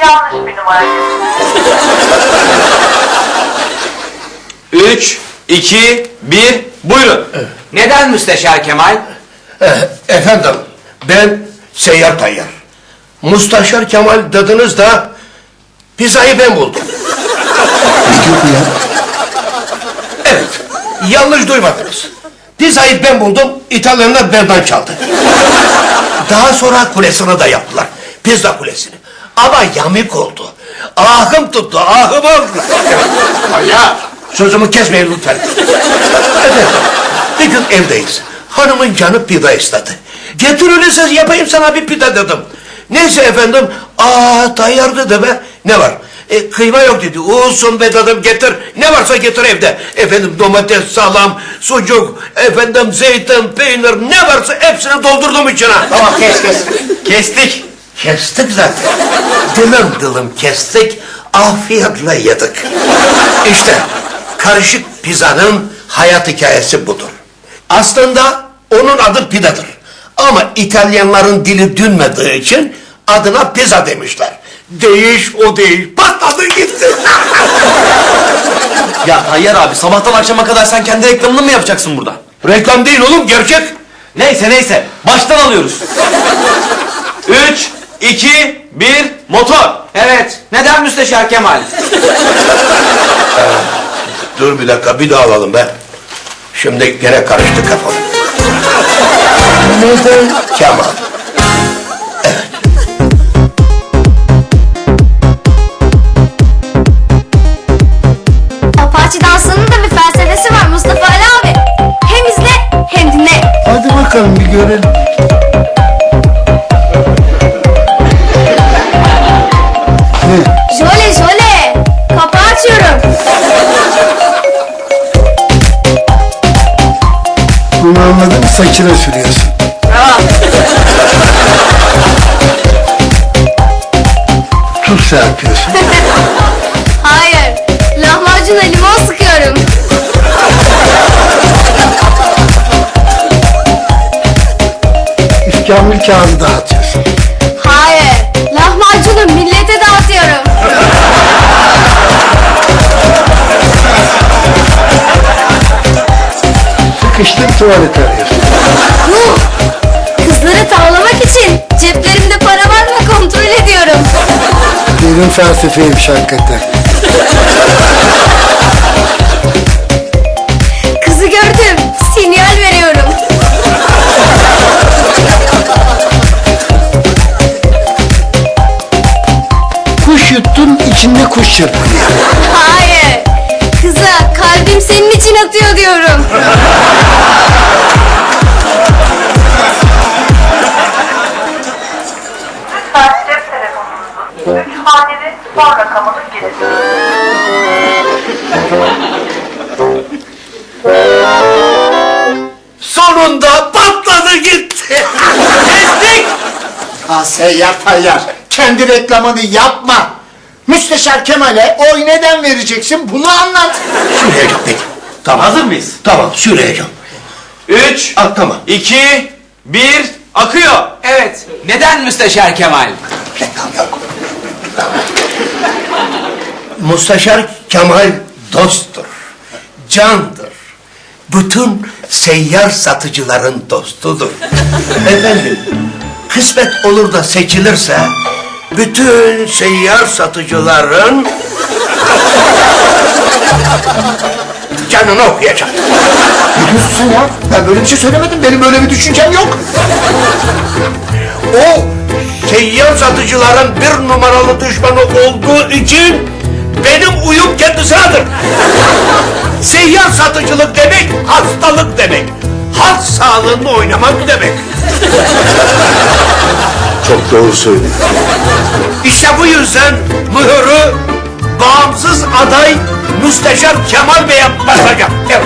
Yanlış bir numara. 3, 2, 1, buyurun. Neden Müsteşar Kemal? Eh, efendim, ben Seyyar Tayyar. Mustaşar Kemal dediniz da pizzayı ben buldum. Evet, yanlış duymadınız. Pizzayı ben buldum, İtalyanlar benden çaldı. Daha sonra kulesini de yaptılar. Pizza kulesini. Ama yamuk oldu. Ahım tuttu, ahım oldu. ya, sözümü kesmeyin lütfen. Efendim, bir gün evdeyiz. Hanımın canı pida istedi. Getir öyleyse yapayım sana bir pida dedim. Neyse efendim, aa tayyar dedi be. Ne var? E, kıyma yok dedi. Olsun be dedim getir. Ne varsa getir evde. Efendim domates, salam, sucuk, efendim zeytin, peynir ne varsa hepsini doldurdum içine. Tamam kes kes. Kestik. Kestik zaten. Dilim dilim kestik, afiyetle yedik. İşte karışık pizzanın hayat hikayesi budur. Aslında onun adı pidadır. Ama İtalyanların dili dünmediği için adına pizza demişler. Değiş o değil. Patladı gitti. Ya Tayyar abi sabahtan akşama kadar sen kendi reklamını mı yapacaksın burada? Reklam değil oğlum gerçek. Neyse neyse baştan alıyoruz. 3, 2, 1, motor. Evet. Neden Müsteşar Kemal? Dur bir dakika bir daha alalım be. Şimdi gene karıştı kafam. Kemal? Bakalım bir görelim. Jole jole. Kapağı açıyorum. Bunu anladım saçına sürüyorsun. Tuz serpiyorsun. İskambil kağıdı dağıtıyorsun. Hayır. Lahmacunu millete dağıtıyorum. Sıkıştın tuvalet arıyorsun. Yuh. Kızları tavlamak için ceplerimde para var mı kontrol ediyorum. Derin felsefeymiş hakikaten. İçinde kuş çırpınıyor. Hayır. Kıza kalbim senin için atıyor diyorum. Lütfen cep telefonunuzun 3 haneli son rakamını girin. Sonunda patladı gitti. Kestik. Ha seyyar tayyar. Kendi reklamını yapma. Müsteşar Kemal'e oy neden vereceksin bunu anlat. Süreyeceğim peki. Tamam. Hazır mıyız? Tamam süreyeceğim. 3, Ah tamam. 2, 1, akıyor. Evet. Neden Müsteşar Kemal? Reklam yok. Mustaşar Kemal dosttur. Candır. Bütün seyyar satıcıların dostudur. Efendim, kısmet olur da seçilirse bütün seyyar satıcıların canını okuyacak. Ne diyorsun sen ya? Ben böyle bir şey söylemedim. Benim böyle bir düşüncem yok. O seyyar satıcıların bir numaralı düşmanı olduğu için benim uyum kendisinedir. Seyyar satıcılık demek hastalık demek. Halk sağlığını oynamak demek. Çok doğru söylüyor. İşte bu yüzden mühürü bağımsız aday Müsteşar Kemal Bey'e basacağım. Evet.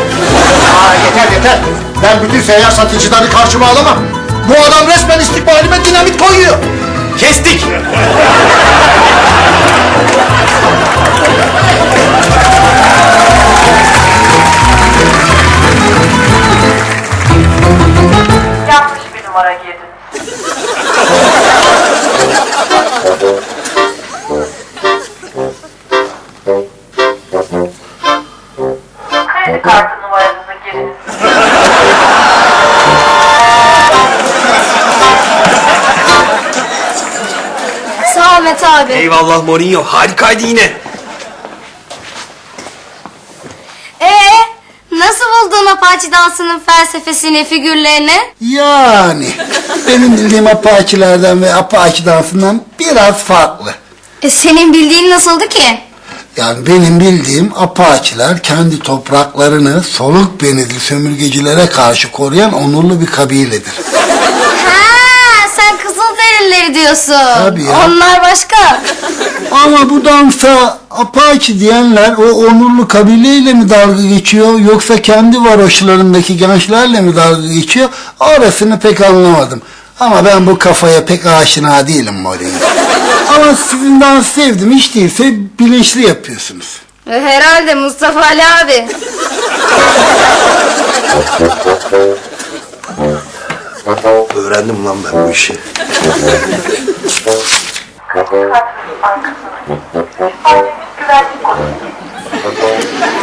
Aa yeter yeter. Ben bütün seyyar satıcıları karşıma alamam. Bu adam resmen istikbalime dinamit koyuyor. Kestik. Mete abi. Eyvallah Mourinho harikaydı yine. Ee, nasıl buldun Apache dansının felsefesini, figürlerini? Yani benim bildiğim apaçilerden ve apaçi dansından biraz farklı. E, senin bildiğin nasıldı ki? Yani benim bildiğim apaçiler kendi topraklarını soluk benizli sömürgecilere karşı koruyan onurlu bir kabiledir. Kızılderilileri diyorsun. Tabii ya. Onlar başka. Ama bu dansa apaçi diyenler o onurlu kabileyle mi dalga geçiyor yoksa kendi varoşlarındaki gençlerle mi dalga geçiyor orasını pek anlamadım. Ama ben bu kafaya pek aşina değilim Mourinho. Ama sizin dans sevdim hiç değilse bilinçli yapıyorsunuz. E, Herhalde Mustafa Ali abi. Öğrendim lan ben bu işi. Gidin. Şifacemiz güvenlik kodunu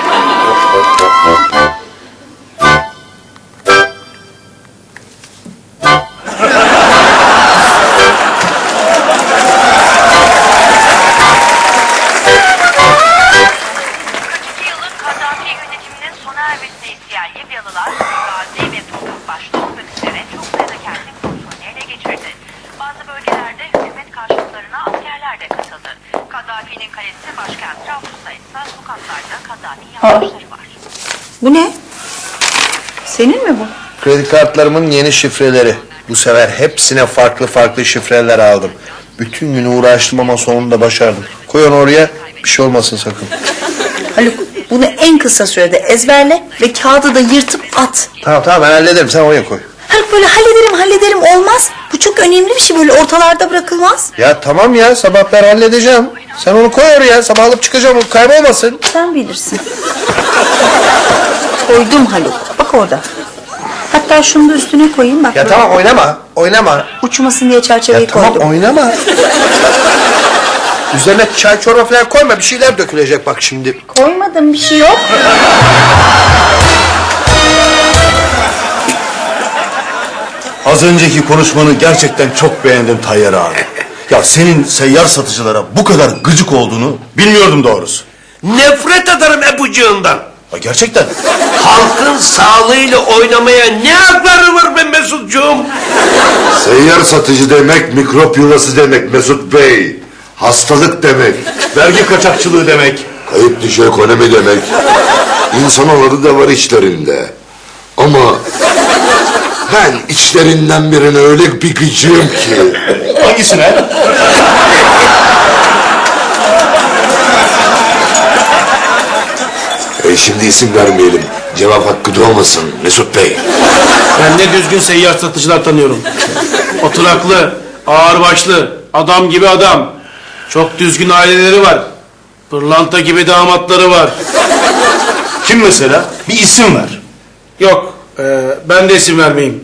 Bu ne? Senin mi bu? Kredi kartlarımın yeni şifreleri. Bu sefer hepsine farklı farklı şifreler aldım. Bütün günü uğraştım ama sonunda başardım. Koy onu oraya, bir şey olmasın sakın. Haluk bunu en kısa sürede ezberle ve kağıdı da yırtıp at. Tamam tamam ben hallederim, sen oraya koy. Haluk böyle hallederim hallederim olmaz. Bu çok önemli bir şey böyle ortalarda bırakılmaz. Ya tamam ya, sabah ben halledeceğim. Sen onu koy oraya, sabah alıp çıkacağım, o kaybolmasın. Sen bilirsin. Koydum Haluk. Bak orada. Hatta şunu da üstüne koyayım bak. Ya böyle. tamam oynama, oynama. Uçmasın diye çerçeveyi Ya tamam koydum. oynama. Üzerine çay çorba falan koyma, bir şeyler dökülecek bak şimdi. Koymadım bir şey yok. Az önceki konuşmanı gerçekten çok beğendim Tayyar abi. Ya senin seyyar satıcılara bu kadar gıcık olduğunu bilmiyordum doğrusu. Nefret ederim epucuğundan. Ha, gerçekten. Halkın sağlığıyla oynamaya ne hakları var be Mesutcuğum? Seyyar satıcı demek mikrop yuvası demek Mesut Bey. Hastalık demek. Vergi kaçakçılığı demek. Kayıp dışı ekonomi demek. İnsanoğlu da var içlerinde. Ama ben içlerinden birine öyle bir gıcığım ki. Hangisine? Şimdi isim vermeyelim. Cevap hakkı doğmasın Mesut Bey. Ben ne düzgün seyyar satıcılar tanıyorum. Oturaklı, ağırbaşlı, adam gibi adam. Çok düzgün aileleri var. Pırlanta gibi damatları var. Kim mesela? Bir isim ver. Yok, e, ben de isim vermeyeyim.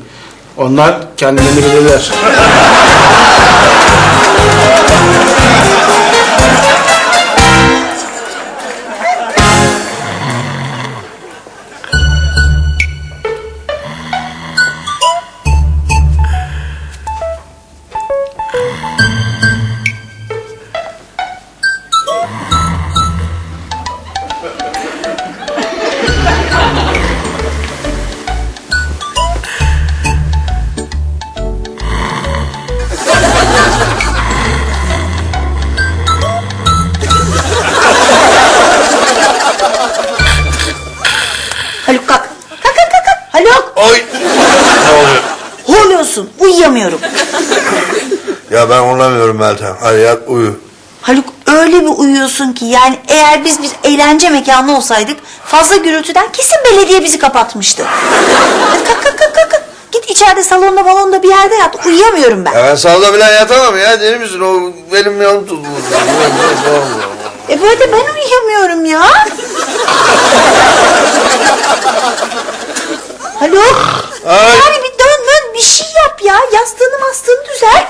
Onlar kendilerini bilirler. Haluk kalk. Kalk kalk kalk. kalk. Haluk. Oy! Ne oluyor? Horluyorsun. Uyuyamıyorum. Ya ben olamıyorum Meltem. Hadi yat uyu. Uyuyorsun ki yani eğer biz bir eğlence mekanı olsaydık fazla gürültüden kesin belediye bizi kapatmıştı. Hadi kalk kalk kalk kalk. Git içeride salonda balonda bir yerde yat. Uyuyamıyorum ben. Ya ben salda bile yatamam ya. Deli misin? O benim yanım tutuldu. E böyle ben uyuyamıyorum ya. Haluk. Ay. Yani bir dön dön bir şey yap ya. Yastığını mastığını düzelt.